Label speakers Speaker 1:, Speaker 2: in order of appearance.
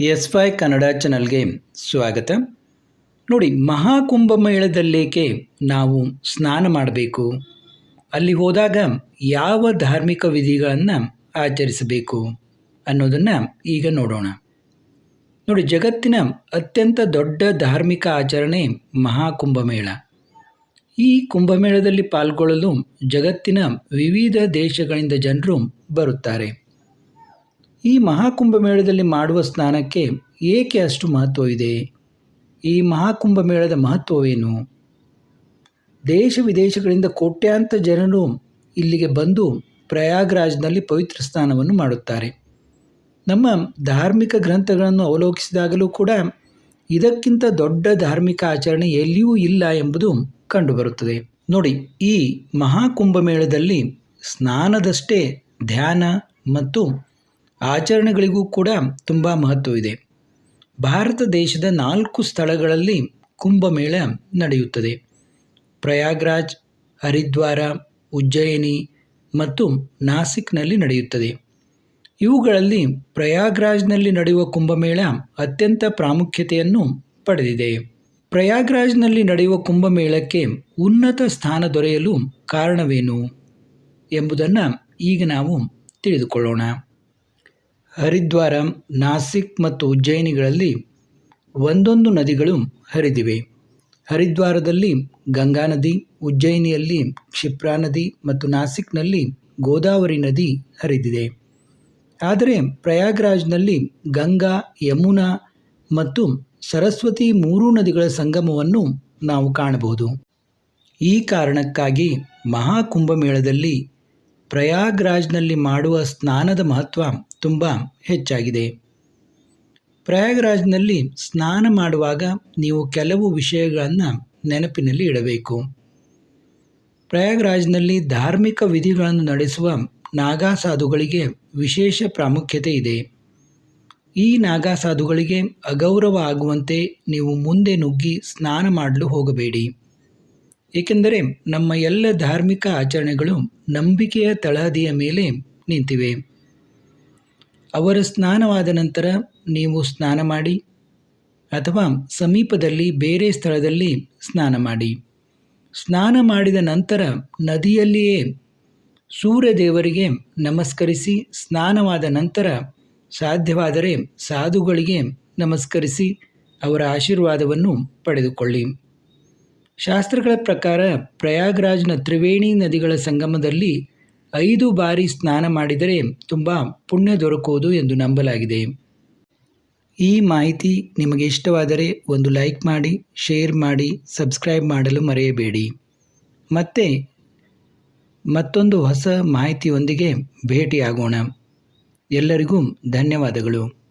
Speaker 1: S Y Kannada ಚಾನಲ್ಗೆ ಸ್ವಾಗತ. ನೋಡಿ ಮಹಾಕುಂಭಮೇಳದಲ್ಲೇಕೆ ನಾವು ಸ್ನಾನ ಮಾಡಬೇಕು? ಅಲ್ಲಿ ಹೋದಾಗ ಯಾವ ಧಾರ್ಮಿಕ ವಿಧಿಗಳನ್ನು ಆಚರಿಸಬೇಕು ಅನ್ನೋದನ್ನು ಈಗ ನೋಡೋಣ. ನೋಡಿ, ಜಗತ್ತಿನ ಅತ್ಯಂತ ದೊಡ್ಡ ಧಾರ್ಮಿಕ ಆಚರಣೆ ಮಹಾಕುಂಭಮೇಳ ಈ ಕುಂಭಮೇಳದಲ್ಲಿ ಪಾಲ್ಗೊಳ್ಳಲು ಜಗತ್ತಿನ ವಿವಿಧ ದೇಶಗಳಿಂದ ಜನರು ಬರುತ್ತಾರೆ. ಈ ಮಹಾಕುಂಭಮೇಳದಲ್ಲಿ ಮಾಡುವ ಸ್ನಾನಕ್ಕೆ ಏಕೆ ಅಷ್ಟು ಮಹತ್ವವಿದೆ ಈ ಮಹಾಕುಂಭಮೇಳದ ಮಹತ್ವವೇನು? ದೇಶ ವಿದೇಶಗಳಿಂದ ಕೋಟ್ಯಾಂತರ ಜನರು ಇಲ್ಲಿಗೆ ಬಂದು ಪ್ರಯಾಗ್ರಾಜ್ನಲ್ಲಿ ಪವಿತ್ರ ಸ್ನಾನವನ್ನು ಮಾಡುತ್ತಾರೆ. ನಮ್ಮ ಧಾರ್ಮಿಕ ಗ್ರಂಥಗಳನ್ನು ಅವಲೋಕಿಸಿದಾಗಲೂ ಕೂಡ ಇದಕ್ಕಿಂತ ದೊಡ್ಡ ಧಾರ್ಮಿಕ ಆಚರಣೆ ಎಲ್ಲಿಯೂ ಇಲ್ಲ ಎಂಬುದು ಕಂಡುಬರುತ್ತದೆ. ನೋಡಿ, ಈ ಮಹಾಕುಂಭಮೇಳದಲ್ಲಿ ಸ್ನಾನದಷ್ಟೇ ಧ್ಯಾನ ಮತ್ತು ಆಚರಣೆಗಳಿಗೂ ಕೂಡ ತುಂಬ ಮಹತ್ವವಿದೆ ಭಾರತ ದೇಶದ ನಾಲ್ಕು ಸ್ಥಳಗಳಲ್ಲಿ ಕುಂಭಮೇಳ ನಡೆಯುತ್ತದೆ. ಪ್ರಯಾಗ್ರಾಜ್, ಹರಿದ್ವಾರ, ಉಜ್ಜಯಿನಿ ಮತ್ತು ನಾಸಿಕ್ನಲ್ಲಿ ನಡೆಯುತ್ತದೆ. ಇವುಗಳಲ್ಲಿ ಪ್ರಯಾಗ್ರಾಜ್ನಲ್ಲಿ ನಡೆಯುವ ಕುಂಭಮೇಳ ಅತ್ಯಂತ ಪ್ರಾಮುಖ್ಯತೆಯನ್ನು ಪಡೆದಿದೆ. ಪ್ರಯಾಗ್ರಾಜ್ನಲ್ಲಿ ನಡೆಯುವ ಕುಂಭಮೇಳಕ್ಕೆ ಉನ್ನತ ಸ್ಥಾನ ದೊರೆಯಲು ಕಾರಣವೇನು ಎಂಬುದನ್ನು ಈಗ ನಾವು ತಿಳಿದುಕೊಳ್ಳೋಣ. ಹರಿದ್ವಾರ, ನಾಸಿಕ್ ಮತ್ತು ಉಜ್ಜಯಿನಿಗಳಲ್ಲಿ ಒಂದೊಂದು ನದಿಗಳು ಹರಿದಿವೆ. ಹರಿದ್ವಾರದಲ್ಲಿ ಗಂಗಾ ನದಿ, ಉಜ್ಜಯಿನಿಯಲ್ಲಿ ಕ್ಷಿಪ್ರಾ ನದಿ ಮತ್ತು ನಾಸಿಕ್ನಲ್ಲಿ ಗೋದಾವರಿ ನದಿ ಹರಿದಿದೆ. ಆದರೆ ಪ್ರಯಾಗ್ರಾಜ್ನಲ್ಲಿ ಗಂಗಾ, ಯಮುನಾ ಮತ್ತು ಸರಸ್ವತಿ ಮೂರೂ ನದಿಗಳ ಸಂಗಮವನ್ನು ನಾವು ಕಾಣಬಹುದು. ಈ ಕಾರಣಕ್ಕಾಗಿ ಮಹಾಕುಂಭಮೇಳದಲ್ಲಿ ಪ್ರಯಾಗ್ರಾಜ್ನಲ್ಲಿ ಮಾಡುವ ಸ್ನಾನದ ಮಹತ್ವ ತುಂಬ ಹೆಚ್ಚಾಗಿದೆ. ಪ್ರಯಾಗ್ರಾಜ್ನಲ್ಲಿ ಸ್ನಾನ ಮಾಡುವಾಗ ನೀವು ಕೆಲವು ವಿಷಯಗಳನ್ನು ನೆನಪಿನಲ್ಲಿ ಇಡಬೇಕು. ಪ್ರಯಾಗ್ರಾಜ್ನಲ್ಲಿ ಧಾರ್ಮಿಕ ವಿಧಿಗಳನ್ನು ನಡೆಸುವ ನಾಗಾ ಸಾಧುಗಳಿಗೆ ವಿಶೇಷ ಪ್ರಾಮುಖ್ಯತೆ ಇದೆ. ಈ ನಾಗಾ ಸಾಧುಗಳಿಗೆ ಅಗೌರವ ಆಗುವಂತೆ ನೀವು ಮುಂದೆ ನುಗ್ಗಿ ಸ್ನಾನ ಮಾಡಲು ಹೋಗಬೇಡಿ. ಏಕೆಂದರೆ ನಮ್ಮ ಎಲ್ಲ ಧಾರ್ಮಿಕ ಆಚರಣೆಗಳು ನಂಬಿಕೆಯ ತಳಹದಿಯ ಮೇಲೆ ನಿಂತಿವೆ. ಅವರ ಸ್ನಾನವಾದ ನಂತರ ನೀವು ಸ್ನಾನ ಮಾಡಿ ಅಥವಾ ಸಮೀಪದಲ್ಲಿ ಬೇರೆ ಸ್ಥಳದಲ್ಲಿ ಸ್ನಾನ ಮಾಡಿ. ಸ್ನಾನ ಮಾಡಿದ ನಂತರ ನದಿಯಲ್ಲಿಯೇ ಸೂರ್ಯದೇವರಿಗೆ ನಮಸ್ಕರಿಸಿ, ಸ್ನಾನವಾದ ನಂತರ ಸಾಧ್ಯವಾದರೆ ಸಾಧುಗಳಿಗೆ ನಮಸ್ಕರಿಸಿ ಅವರ ಆಶೀರ್ವಾದವನ್ನು ಪಡೆದುಕೊಳ್ಳಿ. ಶಾಸ್ತ್ರಗಳ ಪ್ರಕಾರ ಪ್ರಯಾಗ್ರಾಜ್ನ ತ್ರಿವೇಣಿ ನದಿಗಳ ಸಂಗಮದಲ್ಲಿ ಐದು ಬಾರಿ ಸ್ನಾನ ಮಾಡಿದರೆ ತುಂಬ ಪುಣ್ಯ ದೊರಕುವುದು ಎಂದು ನಂಬಲಾಗಿದೆ. ಈ ಮಾಹಿತಿ ನಿಮಗೆ ಇಷ್ಟವಾದರೆ ಒಂದು ಲೈಕ್ ಮಾಡಿ, ಶೇರ್ ಮಾಡಿ, ಸಬ್ಸ್ಕ್ರೈಬ್ ಮಾಡಲು ಮರೆಯಬೇಡಿ. ಮತ್ತೆ, ಮತ್ತೊಂದು ಹೊಸ ಮಾಹಿತಿಯೊಂದಿಗೆ ಭೇಟಿಯಾಗೋಣ. ಎಲ್ಲರಿಗೂ ಧನ್ಯವಾದಗಳು.